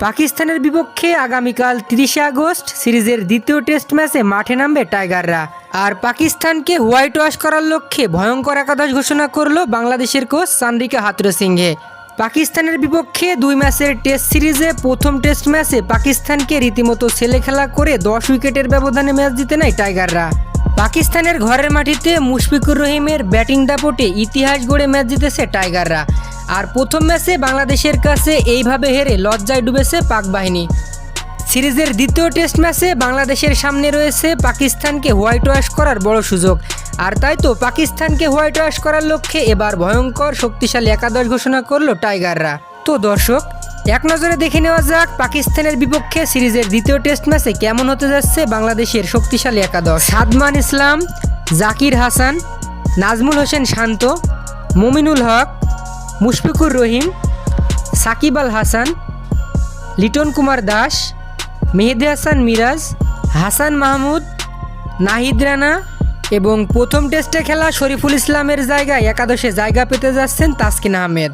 পাকিস্তানের বিপক্ষে আগামীকাল তিরিশে আগস্ট সিরিজের দ্বিতীয় টেস্ট ম্যাচে মাঠে নামবে টাইগাররা। আর পাকিস্তানকে হোয়াইট ওয়াশ করার লক্ষ্যে ভয়ঙ্কর একাদশ ঘোষণা করল বাংলাদেশের কোচ সান্দ্রিকা হাতুরে সিংহে পাকিস্তানের বিপক্ষে দুই ম্যাচের টেস্ট সিরিজে প্রথম টেস্ট ম্যাচে পাকিস্তানকে রীতিমতো ছেলে খেলা করে দশ উইকেটের ব্যবধানে ম্যাচ জিতে নেয় টাইগাররা। পাকিস্তানের ঘরের মাটিতে মুশফিকুর রহিমের ব্যাটিং দাপটে ইতিহাস গড়ে ম্যাচ জিতেছে টাইগাররা। আর প্রথম ম্যাচে বাংলাদেশের কাছে এইভাবে হেরে লজ্জায় ডুবেছে পাক বাহিনী। সিরিজের দ্বিতীয় টেস্ট ম্যাচে বাংলাদেশের সামনে রয়েছে পাকিস্তানকে হোয়াইট ওয়াশ করার বড় সুযোগ। আর তাই তো পাকিস্তানকে হোয়াইট ওয়াশ করার লক্ষ্যে এবার ভয়ঙ্কর শক্তিশালী একাদশ ঘোষণা করল টাইগাররা। তো দর্শক, এক নজরে দেখে নেওয়া যাক পাকিস্তানের বিপক্ষে সিরিজের দ্বিতীয় টেস্ট ম্যাচে কেমন হতে যাচ্ছে বাংলাদেশের শক্তিশালী একাদশ। সাদমান ইসলাম, জাকির হাসান, নাজমুল হোসেন শান্ত, মমিনুল হক মুশফিকুর রহিম, সাকিব আল হাসান, লিটন কুমার দাস, মেহেদি হাসান মিরাজ, হাসান মাহমুদ, নাহিদ রানা এবং প্রথম টেস্টে খেলা শরীফুল ইসলামের জায়গায় একাদশে জায়গা পেতে যাচ্ছেন তাসকিন আহমেদ।